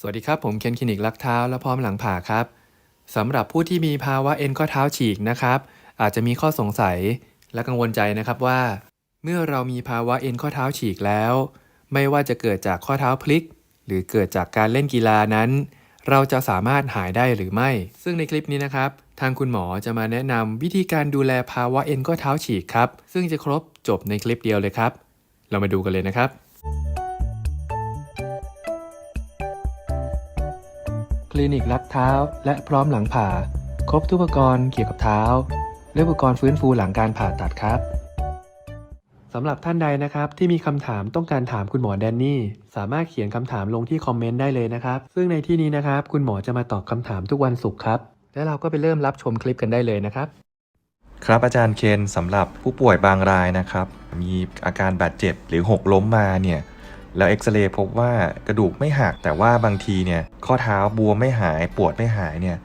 สวัสดีครับ ผมเคนคลินิกลักเท้าและพร้อมหลังผ่าครับสำหรับผู้ที่มีภาวะเอ็นข้อเท้าฉีกนะครับ อาจจะมีข้อสงสัยและกังวลใจนะครับว่า เมื่อเรามีภาวะเอ็นข้อเท้าฉีกแล้ว ไม่ว่าจะเกิดจากข้อเท้าพลิก หรือเกิดจากการเล่นกีฬานั้น เราจะสามารถหายได้หรือไม่ ซึ่งในคลิปนี้นะครับ ทางคุณหมอจะมาแนะนำวิธีการดูแลภาวะเอ็นข้อเท้าฉีกครับซึ่งจะครบจบในคลิปเดียวเลยครับ เรามาดูกันเลยนะครับ ลินิกรักเท้า และพร้อมหลังผ่า ครบทุกอุปกรณ์เกี่ยวกับเท้า และอุปกรณ์ฟื้นฟูหลังการผ่าตัดครับสำหรับท่านใดนะครับที่มีคำถามต้องการถามคุณหมอแดนนี่สามารถเขียนคำถามลงที่คอมเมนต์ได้เลยนะครับ ซึ่งในที่นี้นะครับ คุณหมอจะมาตอบคำถามทุกวันศุกร์ครับ และเราก็ไปเริ่มรับชมคลิปกันได้เลยนะครับ ครับอาจารย์เคนสำหรับผู้ป่วยบางรายนะครับ มีอาการบาดเจ็บหรือหกล้มมาเนี่ย แล้วเอ็กซเรย์พบว่ากระดูกไม่หักแต่ว่าบางทีเนี่ยข้อเท้าบวมไม่หายปวดไม่หายเนี่ย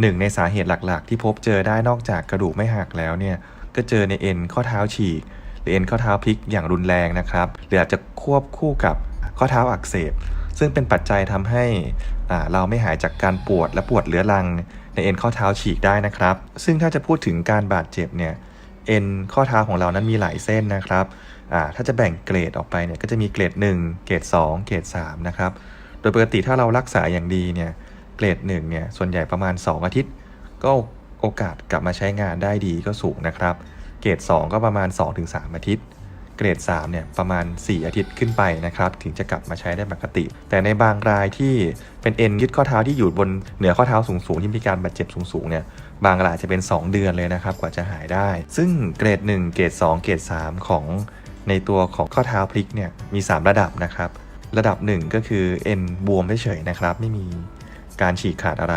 หนึ่งในสาเหตุหลักๆ ที่พบเจอได้นอกจากกระดูกไม่หักแล้วเนี่ยก็เจอในเอ็นข้อเท้าฉีกหรือเอ็นข้อเท้าพลิกอย่างรุนแรงนะครับหรืออาจจะควบคู่กับข้อเท้าอักเสบ ซึ่งเป็นปัจจัยทำให้เราไม่หายจากการปวดและปวดเรื้อรัง ในเอ็นข้อเท้าฉีกได้นะครับ ซึ่งถ้าจะพูดถึงการบาดเจ็บเนี่ยเอ็นข้อเท้าของเรานั้นมีหลายเส้นนะครับ อ่าถ้าจะแบ่งเกรดออกไปเนี่ยก็จะมีเกรด 1 เกรด 2 เกรด3นะครับโดยปกติถ้าเรารักษาอย่างดีเนี่ยเกรด1เนี่ยส่วนใหญ่ประมาณ 2 อาทิตย์ ก็โอกาสกลับมาใช้งานได้ดีก็สูงนะครับ เกรด 2 ก็ประมาณ 2-3 อาทิตย์ เกรด3เนี่ยประมาณ 4 อาทิตย์ขึ้นไปนะครับ ถึงจะกลับมาใช้ได้ปกติ แต่ในบางรายที่เป็นเอ็นยึดข้อเท้าที่อยู่บนเหนือข้อเท้าสูงๆที่มีการบาดเจ็บสูงๆเนี่ยบางรายจะเป็น 2 เดือนเลยนะครับกว่าจะหายได้ ซึ่งเกรด 1 เกรด 2 เกรด 3 ของ ในตัวของข้อเท้าพลิกเนี่ยมี 3 ระดับนะครับ ระดับ 1 ก็คือเอ็นบวมเฉยๆนะครับ ไม่มีการฉีกขาดอะไร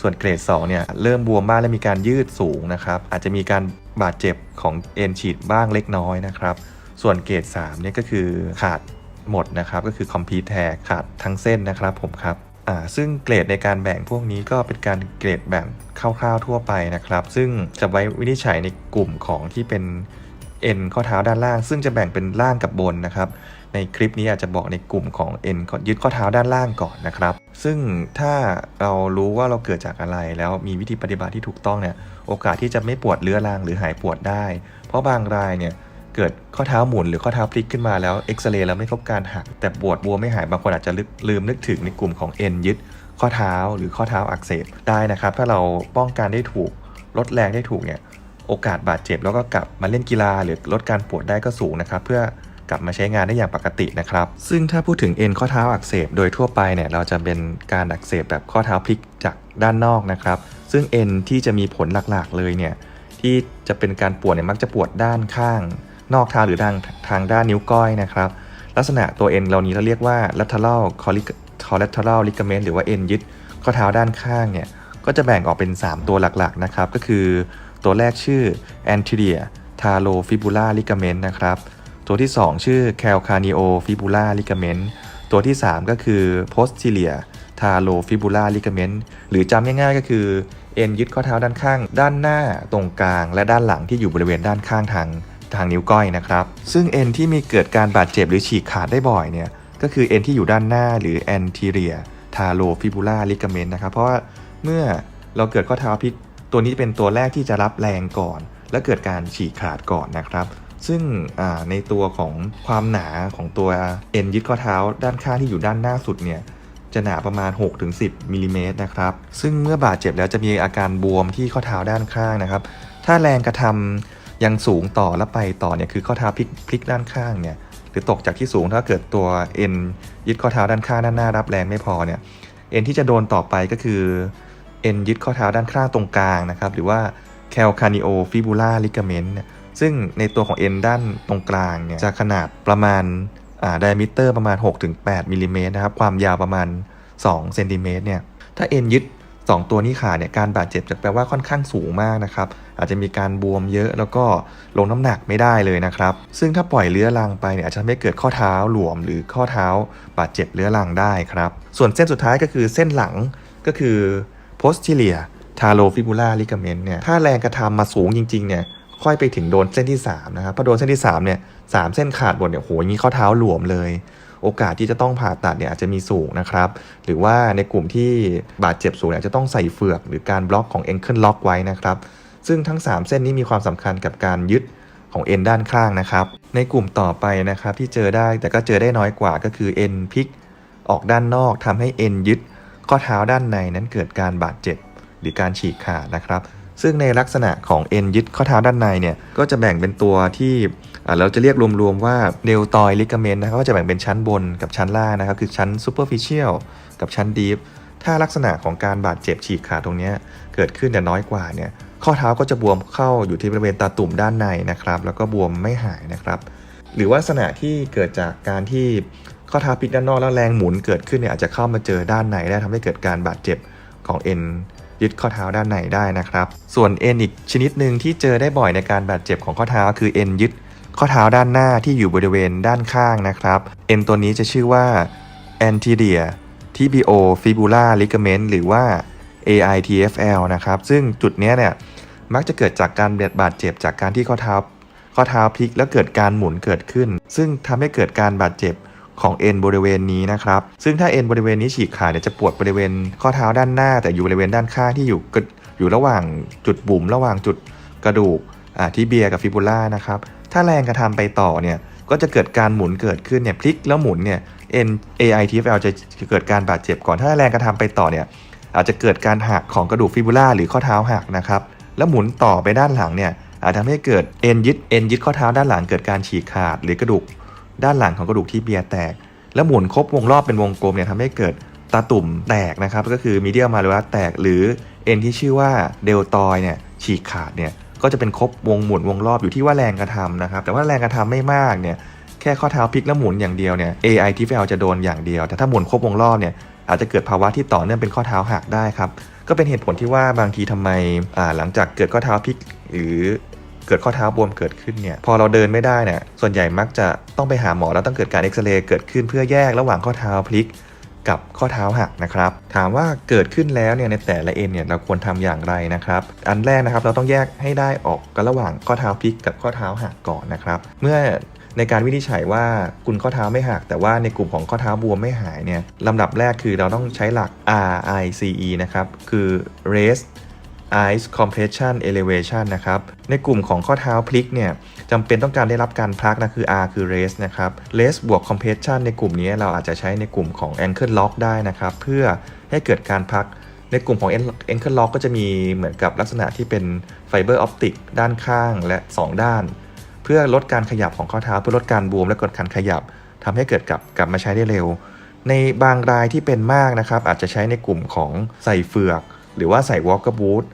ส่วนเกรด2เนี่ยเริ่มบวมบ้างและมีการยืดสูงนะครับ อาจจะมีการบาดเจ็บของเอ็นฉีดบ้างเล็กน้อยนะครับ ส่วนเกรด3เนี่ยก็คือขาดหมดนะครับ ก็คือ complete tear ขาดทั้งเส้นนะครับผมครับอ่าซึ่งเกรดในการแบ่งพวกนี้ก็เป็นการเกรดแบ่งคร่าวๆทั่วไปนะครับ ซึ่งจะไว้วินิจฉัยในกลุ่มของที่เป็น เอ็นข้อเท้าด้านล่าง ซึ่งจะแบ่งเป็นล่างกับบนนะครับ ในคลิปนี้อาจจะบอกในกลุ่มของเอ็นยึดข้อเท้าด้านล่างก่อนนะครับ ซึ่งถ้าเรารู้ว่าเราเกิดจากอะไร แล้วมีวิธีปฏิบัติที่ถูกต้องเนี่ยโอกาสที่จะไม่ปวดเรื้อรังหรือหายปวดได้ เพราะบางรายเนี่ยเกิดข้อเท้าหมุนหรือข้อเท้าพลิกขึ้นมาแล้วเอ็กซเรย์แล้วไม่พบการหักแต่ปวดบวมไม่หายบางคนอาจจะลืมนึกถึงในกลุ่มของเอ็นยึดข้อเท้าหรือข้อเท้าอักเสบได้นะครับ ถ้าเราป้องกันได้ถูกลดแรงได้ถูกเนี่ย โอกาสบาดเจ็บแล้วก็กลับมาเล่นกีฬาหรือลดการปวดได้ก็สูงนะครับ เพื่อกลับมาใช้งานได้อย่างปกตินะครับ ซึ่งถ้าพูดถึงเอ็นข้อเท้าอักเสบโดยทั่วไปเนี่ยเราจะเป็นการอักเสบแบบข้อเท้าพลิกจากด้านนอกนะครับ ซึ่งเอ็นที่จะมีผลหลักๆเลยเนี่ยที่จะเป็นการปวดเนี่ยมักจะปวดด้านข้าง นอกเท้าหรือทางทางด้านนิ้วก้อยนะครับ ลักษณะตัวเอ็นเหล่านี้เราเรียกว่า lateral collateral ligament หรือว่าเอ็นยึดข้อเท้าด้านข้างเนี่ยก็จะแบ่งออกเป็น 3 ตัวหลักๆนะครับก็คือ ตัวแรกชื่อ anterior talofibular ligament นะครับ ตัวที่ 2 ชื่อ calcaneofibular ligament ตัวที่ 3 ก็คือ posterior talofibular ligament หรือจำง่ายๆก็คือเอ็นยึดข้อเท้าด้านข้าง ด้านหน้าตรงกลาง และด้านหลังที่อยู่บริเวณด้านข้างทางทางนิ้วก้อยนะครับ ซึ่งเอ็นที่มีเกิดการบาดเจ็บหรือฉีกขาดได้บ่อยเนี่ย ก็คือเอ็นที่อยู่ด้านหน้าหรือ anterior talofibular ligament นะครับ เพราะว่าเมื่อเราเกิดข้อเท้าพลิก ตัวนี้จะเป็นตัวแรกที่จะรับแรงก่อน และเกิดการฉีกขาดก่อนนะครับ ซึ่งในตัวของความหนาของตัวเอ็นยึดข้อเท้าด้านข้างที่อยู่ด้านหน้าสุดเนี่ยจะหนาประมาณ 6-10มิลลิเมตรนะครับ ซึ่งเมื่อบาดเจ็บแล้วจะมีอาการบวมที่ข้อเท้าด้านข้างนะครับ ถ้าแรงกระทำยังสูงต่อและไปต่อเนี่ยคือข้อเท้าพลิกพลิกด้านข้างเนี่ยหรือตกจากที่สูงถ้าเกิดตัวเอ็นยึดข้อเท้าด้านข้างด้านหน้ารับแรงไม่พอเนี่ยเอ็นที่จะโดนต่อไปก็คือ เอ็นยึดข้อเท้าด้านข้างตรงกลางนะครับ หรือว่า calcaneofibular ligament เนี่ยซึ่งในตัวของเอ็นด้านตรงกลางเนี่ยจะขนาดประมาณอ่า diameter ประมาณ 6-8มิลลิเมตรนะครับ ความยาวประมาณ2เซนติเมตรเนี่ย ถ้าเอ็นยึด 2 ตัวนี้ขาดเนี่ย การบาดเจ็บจะแปลว่าค่อนข้างสูงมากนะครับ อาจจะมีการบวมเยอะแล้วก็ลงน้ำหนักไม่ได้เลยนะครับ ซึ่งถ้าปล่อยเลื้อรังไปเนี่ยอาจจะทำให้เกิดข้อเท้าหลวมหรือข้อเท้าบาดเจ็บเลื้อรังได้ครับ ส่วนเส้นสุดท้ายก็คือเส้นหลังก็คือ posterior talofibular ligament เนี่ยถ้าแรงกระทำมาสูงจริงๆเนี่ยค่อยไปถึงโดนเส้นที่3นะครับพอโดนเส้นที่3เนี่ยสามเส้นขาดหมดเนี่ยโหอย่างนี้ข้อเท้าหลวมเลย โอกาสที่จะต้องผ่าตัดเนี่ยอาจจะมีสูงนะครับ หรือว่าในกลุ่มที่บาดเจ็บสูงเนี่ยจะต้องใส่เฟือก หรือการบล็อกของ ankle lock ไว้นะครับ ซึ่งทั้ง 3 เส้นนี้มีความสำคัญกับการยึดของเอ็นด้านข้างนะครับ ในกลุ่มต่อไปนะครับที่เจอได้แต่ก็เจอได้น้อยกว่าก็คือเอ็นพลิกออกด้านนอกทำให้เอ็นยึด ข้อเท้าด้านในนั้นเกิดการบาดเจ็บหรือการฉีกขาดนะครับ ซึ่งในลักษณะของเอ็นยึดข้อเท้าด้านในเนี่ยก็จะแบ่งเป็นตัวที่เราจะเรียกรวมๆว่าเดลตอยลิกาเมนนะครับก็จะแบ่งเป็นชั้นบนกับชั้นล่างนะครับ คือชั้น superficial กับชั้น deep ถ้าลักษณะของการบาดเจ็บฉีกขาดตรงนี้เกิดขึ้นแต่น้อยกว่าเนี่ยข้อเท้าก็จะบวมเข้าอยู่ที่บริเวณตาตุ่มด้านในนะครับ แล้วก็บวมไม่หายนะครับ หรือว่าลักษณะที่เกิดจากการที่ ข้อเท้าพลิกด้านนอกแล้วแรงหมุนเกิดขึ้นเนี่ยอาจจะเข้ามาเจอด้านในได้ทำให้เกิดการบาดเจ็บของเอ็นยึดข้อเท้าด้านในได้นะครับ ส่วนเอ็นอีกชนิดหนึ่งที่เจอได้บ่อยในการบาดเจ็บของข้อเท้าคือเอ็นยึดข้อเท้าด้านหน้าที่อยู่บริเวณด้านข้างนะครับ เอ็นตัวนี้จะชื่อว่า anterior tibio fibula ligament หรือว่า AITFL นะครับ ซึ่งจุดเนี้ยเนี่ยมักจะเกิดจากการบาดเจ็บจากการที่ข้อเท้าข้อเท้าพลิกแล้วเกิดการหมุนเกิดขึ้น ซึ่งทำให้เกิดการบาดเจ็บ ของเอ็นบริเวณนี้นะครับ ซึ่งถ้าเอ็นบริเวณนี้ฉีกขาดเนี่ยจะปวดบริเวณข้อเท้าด้านหน้า แต่อยู่บริเวณด้านข้างที่อยู่กระอยู่ระหว่างจุดบุ๋มระหว่างจุดกระดูกที่เบียกับฟิบูล่านะครับ ถ้าแรงกระทำไปต่อเนี่ยก็จะเกิดการหมุนเกิดขึ้นเนี่ยพลิกแล้วหมุนเนี่ย N AITFL จะเกิดการบาดเจ็บก่อนถ้าแรงกระทำไปต่อเนี่ยอาจจะเกิดการหักของกระดูกฟิบูล่าหรือข้อเท้าหักนะครับแล้วหมุนต่อไปด้านหลังเนี่ยอาจทำให้เกิดเอ็นยึดเอ็นยึดข้อเท้าด้านหลังเกิดการฉีกขาดหรือกระดูก ด้านหลังของกระดูกที่เบียแตก แล้วหมุนครบวงรอบเป็นวงกลมเนี่ยทำให้เกิดตาตุ่มแตกนะครับ ก็คือมีเดียมาลูรัสแตก หรือเอ็นที่ชื่อว่าเดลตอยเนี่ยฉีกขาดเนี่ยก็จะเป็นครบวงหมุนวงรอบอยู่ที่ว่าแรงกระทำนะครับ แต่ว่าแรงกระทำไม่มากเนี่ยแค่ข้อเท้าพลิกแล้วหมุนอย่างเดียวเนี่ย AI TFL จะโดนอย่างเดียว แต่ถ้าหมุนครบวงรอบเนี่ยอาจจะเกิดภาวะที่ต่อเนื่องเป็นข้อเท้าหักได้ครับก็เป็นเหตุผลที่ว่าบางทีทำไมอ่าหลังจากเกิดข้อเท้าพลิกหรือ เกิดข้อเท้าบวมเกิดขึ้นเนี่ยพอเราเดินไม่ได้เนี่ยส่วนใหญ่มักจะต้องไปหาหมอแล้วต้องเกิดการเอ็กซเรย์เกิดขึ้นเพื่อแยกระหว่างข้อเท้าพลิกกับข้อเท้าหักนะครับ ถามว่าเกิดขึ้นแล้วเนี่ยในแต่ละเอ็นเนี่ยเราควรทำอย่างไรนะครับ อันแรกนะครับเราต้องแยกให้ได้ออกกันระหว่างข้อเท้าพลิกกับข้อเท้าหักก่อนนะครับ เมื่อในการวินิจฉัยว่าคุณข้อเท้าไม่หัก แต่ว่าในกลุ่มของข้อเท้าบวมไม่หายเนี่ยลำดับแรกคือเราต้องใช้หลัก RICE นะครับ คือ raise ice compression elevation นะครับ ในกลุ่มของข้อเท้าพลิกเนี่ยจำเป็นต้องการได้รับการพักนะคือ R คือ raise นะครับ raise บวก compression ในกลุ่มนี้เราอาจจะใช้ในกลุ่มของ ankle lock ได้นะครับ เพื่อให้เกิดการพักในกลุ่มของ ankle lock ก็จะมีเหมือนกับลักษณะที่เป็นไฟเบอร์ออปติกด้านข้างและ 2 ด้าน เพื่อลดการขยับของข้อเท้า เพื่อลดการบวมและกดการขยับทำให้เกิดกลับกลับมาใช้ได้เร็ว ในบางรายที่เป็นมากนะครับอาจจะใช้ในกลุ่มของใส่เฟือก หรือว่าใส่ walker boot อั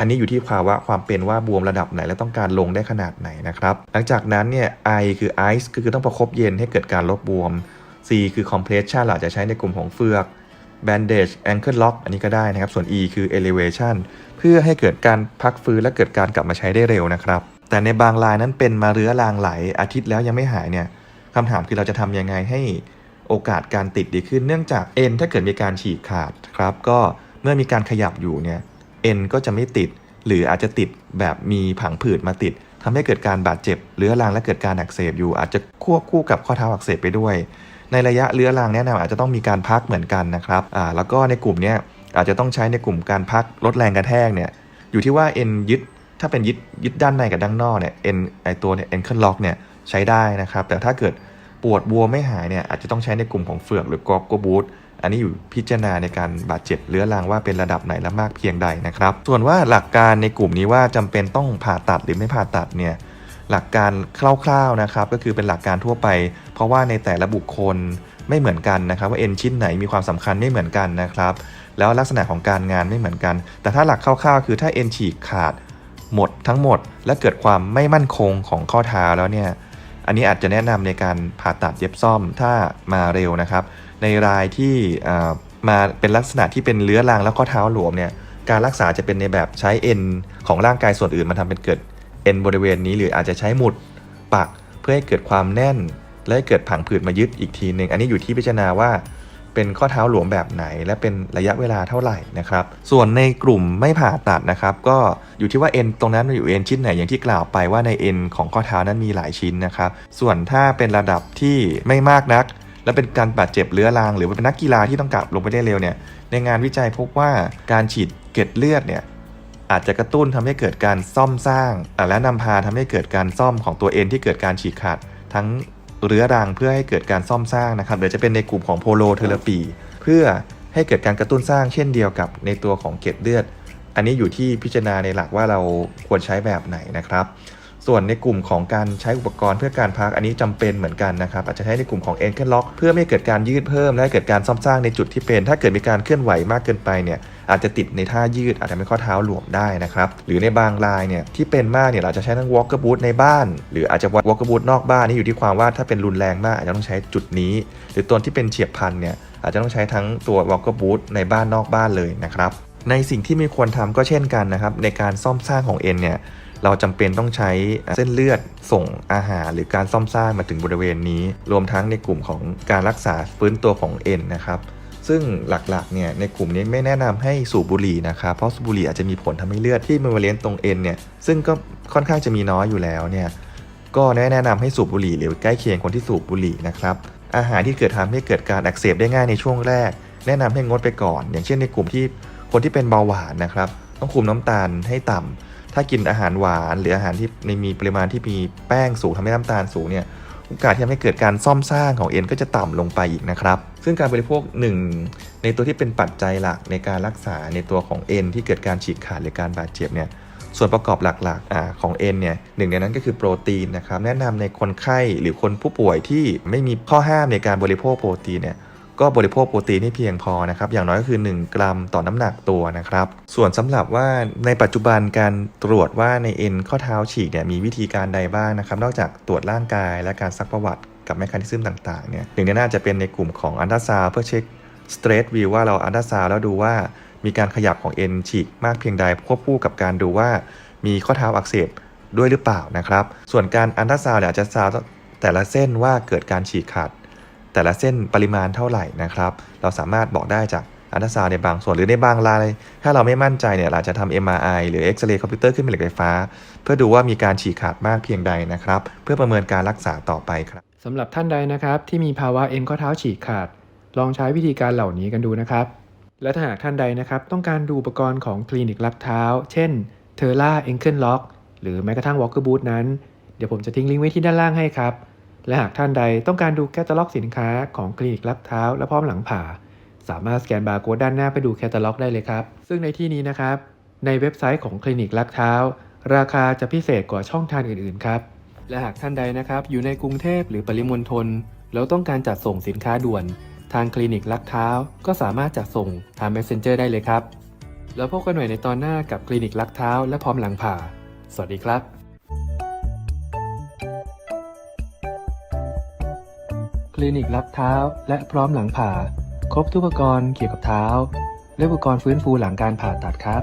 อันนี้อยู่ที่ภาวะความเป็นว่าบวมระดับไหนและต้องการลงได้ขนาดไหนนะครับ หลังจากนั้นเนี่ย I คือ ice ก็คือต้องประคบเย็นให้เกิดการลดบวม C คือ compression เราจะใช้ในกลุ่มของเฟือก bandage ankle lock อันนี้ก็ได้นะครับ ส่วน E คือ elevation เพื่อให้เกิดการพักฟื้นและเกิดการกลับมาใช้ได้เร็วนะครับ แต่ในบางรายนั้นเป็นมาเรื้อรางไหลอาทิตย์แล้วยังไม่หายเนี่ยคำถามคือเราจะทำยังไงให้โอกาสการติดดีขึ้น เนื่องจากเอ็นถ้าเกิดมีการฉีกขาดครับ ก็เมื่อมีการขยับอยู่เนี่ยเอ็นก็จะไม่ติด หรืออาจจะติดแบบมีผังผืดมาติดทำให้เกิดการบาดเจ็บเรื้อรังและเกิดการอักเสบอยู่ อาจจะควบคู่กับข้อเท้าอักเสบไปด้วย ในระยะเรื้อรังแนะนำอาจจะต้องมีการพักเหมือนกันนะครับอ่าแล้วก็ในกลุ่มเนี้ยอาจจะต้องใช้ในกลุ่มการพักลดแรงกระแทกเนี่ยอยู่ที่ว่าเอ็นยึดถ้าเป็นยึดยึดด้านในกับด้านนอกเนี่ยเอ็นไอตัวเนี่ยเอ็นเคิลล็อกเนี่ยใช้ได้นะครับแต่ถ้าเกิดปวดบวมไม่หายเนี่ยอาจจะต้องใช้ในกลุ่มของเฟือกหรือกรอบกบูท อันนี้อยู่พิจารณาในการบาดเจ็บเรื้อรังว่าเป็นระดับไหนและมากเพียงใดนะครับ ส่วนว่าหลักการในกลุ่มนี้ว่าจำเป็นต้องผ่าตัดหรือไม่ผ่าตัดเนี่ยหลักการคร่าวๆนะครับก็คือเป็นหลักการทั่วไป เพราะว่าในแต่ละบุคคลไม่เหมือนกันนะครับ ว่าเอ็นชิ้นไหนมีความสำคัญไม่เหมือนกันนะครับ แล้วลักษณะของการงานไม่เหมือนกัน แต่ถ้าหลักคร่าวๆ คือถ้าเอ็นฉีกขาดหมดทั้งหมด และเกิดความไม่มั่นคงของข้อเท้าแล้วเนี่ยอันนี้อาจจะแนะนำในการผ่าตัดเย็บซ่อมถ้ามาเร็วนะครับ ในรายที่มาเป็นลักษณะที่เป็นเลื้อรังแล้วข้อเท้าหลวมเนี่ยการรักษาจะเป็นในแบบใช้เอ็นของร่างกายส่วนอื่นมาทำเป็นเกิดเอ็นบริเวณนี้หรืออาจจะใช้หมุดปักเพื่อให้เกิดความแน่น และให้เกิดผังผืดมายึดอีกทีหนึ่งอันนี้อยู่ที่พิจารณาว่าเป็นข้อเท้าหลวมแบบไหน และเป็นระยะเวลาเท่าไหร่นะครับ ส่วนในกลุ่มไม่ผ่าตัดนะครับ ก็อยู่ที่ว่าเอ็นตรงนั้นอยู่เอ็นชิ้นไหนอย่างที่กล่าวไปว่าในเอ็นของข้อเท้านั้นมีหลายชิ้นนะครับ ส่วนถ้าเป็นระดับที่ไม่มากนัก และเป็นการบาดเจ็บเรื้อรัง หรือว่าเป็นนักกีฬาที่ต้องกลับลงไปได้เร็วเนี่ยในงานวิจัยพบว่าการฉีดเกล็ดเลือดเนี่ยอาจจะกระตุ้นทำให้เกิดการซ่อมสร้าง และนำพาทำให้เกิดการซ่อมของตัวเอ็นที่เกิดการฉีกขาด ทั้งเรื้อรังเพื่อให้เกิดการซ่อมสร้างนะครับหรือจะเป็นในกลุ่มของโพโลเทอราปี เพื่อให้เกิดการกระตุ้นสร้างเช่นเดียวกับในตัวของเกล็ดเลือด อันนี้อยู่ที่พิจารณาในหลักว่าเราควรใช้แบบไหนนะครับ ส่วนในกลุ่มของการใช้อุปกรณ์เพื่อการพักอันนี้จำเป็นเหมือนกันนะครับอาจจะใช้ในกลุ่มของ a n เ l ิล็อกเพื่อไม่ให้เกิดการยืดเพิ่ม และเกิดการซ่อมสร้างในจุดที่เป็น ถ้าเกิดมีการเคลื่อนไหวมากเกินไปเนี่ยอาจจะติดในท่ายืดอาจจะไม่ข้อเท้าหลวมได้นะครับหรือในบางรายเนี่ยที่เป็นมากเนี่ยเราจะใช้ทั้ง walker boot ในบ้าน หรืออาจจะ walker boot นอกบ้านนี่อยู่ที่ความว่าถ้าเป็นรุนแรงมากอาจจะต้องใช้จุดนี้ หรือตัวที่เป็นเฉียบพันเนี่ยอาจจะต้องใช้ทั้งตัว walker boot ในบ้านนอกบ้านเลยนะครับในสิ่งที่ไม่ควรทำก็เช่นกันนะครับในการซ่อมสร้างของเอ็นเนี่ย เราจำเป็นต้องใช้เส้นเลือดส่งอาหารหรือการซ่อมสร้างมาถึงบริเวณนี้ รวมทั้งในกลุ่มของการรักษาฟื้นตัวของเอ็นนะครับซึ่งหลักๆ เนี่ย ในกลุ่มนี้ไม่แนะนำให้สูบบุหรี่นะครับ เพราะสูบบุหรี่อาจจะมีผลทำให้เลือดที่มันมาเลี้ยงตรงเอ็นเนี่ย ซึ่งก็ค่อนข้างจะมีน้อยอยู่แล้วเนี่ย ก็แนะนำให้สูบบุหรี่หรือใกล้เคียงคนที่สูบบุหรี่นะครับ อาหารที่เกิดทำให้เกิดการอักเสบได้ง่ายในช่วงแรก แนะนำให้งดไปก่อน อย่างเช่นในกลุ่มที่คนที่เป็นเบาหวานนะครับ ต้องคุมน้ำตาลให้ต่ำ ถ้ากินอาหารหวานหรืออาหารที่ในมีปริมาณที่มีแป้งสูงทำให้น้ำตาลสูงเนี่ยโอกาสที่ทำให้เกิดการซ่อมสร้างของเอ็นก็จะต่ำลงไปอีกนะครับ ซึ่งการบริโภคหนึ่งในตัวที่เป็นปัจจัยหลักในการรักษาในตัวของเอ็นที่เกิดการฉีกขาดหรือการบาดเจ็บเนี่ยส่วนประกอบหลักๆอของเอ็นเนี่ยหนึ่งในนั้นก็คือโปรตีนนะครับแนะนำในคนไข้หรือคนผู้ป่วยที่ไม่มีข้อห้ามในการบริโภคโปรตีนเนี่ย ก็บริโภคโปรตีนให้เพียงพอนะครับ อย่างน้อยก็คือ 1 กรัมต่อน้ำหนักตัวนะครับ ส่วนสำหรับว่าในปัจจุบันการตรวจว่าในเอ็นข้อเท้าฉีกเนี่ยมีวิธีการใดบ้างนะครับ นอกจากตรวจร่างกายและการซักประวัติกับแมคคานิซึมต่างๆเนี่ยหนึ่งในน่าจะเป็นในกลุ่มของอันดาซาวเพื่อเช็คสเตรทวิวว่าเราอันดาซาวแล้วดูว่ามีการขยับของเอ็นฉีกมากเพียงใดควบคู่กับการดูว่ามีข้อเท้าอักเสบด้วยหรือเปล่านะครับ ส่วนการอันดาซาวเนี่ยอาจจะซาวแต่ละเส้นว่าเกิดการฉีกขาด แต่ละเส้นปริมาณเท่าไหร่นะครับ เราสามารถบอกได้จากอัลตราซาวในบางส่วนหรือในบางราย ถ้าเราไม่มั่นใจเนี่ยเราจะทำ MRI หรือเอ็กซเรย์คอมพิวเตอร์ขึ้นเป็นเหล็กไฟฟ้า เพื่อดูว่ามีการฉีกขาดมากเพียงใดนะครับ เพื่อประเมินการรักษาต่อไปครับสำหรับท่านใดนะครับ ที่มีภาวะเอ็นข้อเท้าฉีกขาด ลองใช้วิธีการเหล่านี้กันดูนะครับ และถ้าหากท่านใดนะครับ ต้องการดูอุปกรณ์ของคลินิกรักเท้า เช่นเทอร่าเอ็นเคิลล็อกหรือแม้กระทั่งวอลเกอร์บูทนั้น เดี๋ยวผมจะทิ้งลิงก์ไว้ที่ด้านล่างให้ครับ และหากท่านใดต้องการดูแคตตาล็อกสินค้าของคลินิกรักเท้า และพร้อมหลังผ่า สามารถสแกนบาร์โค้ดด้านหน้าไปดูแคตตาล็อกได้เลยครับ ซึ่งในที่นี้นะครับ ในเว็บไซต์ของคลินิกรักเท้า ราคาจะพิเศษกว่าช่องทางอื่นๆครับและหากท่านใดนะครับอยู่ในกรุงเทพหรือปริมณฑลแล้วต้องการจัดส่งสินค้าด่วน ทางคลินิกลักเท้า ก็สามารถจัดส่งทาง Messenger ได้เลยครับ แล้วพบกันใหม่ในตอนหน้ากับคลินิกลักเท้า และพร้อมหลังผ่า สวัสดีครับ ลินิกลับเท้าและพร้อมหลังผ่า ครบทุกอุปกรณ์เกี่ยวกับเท้า และอุปกรณ์ฟื้นฟูหลังการผ่าตัดครับ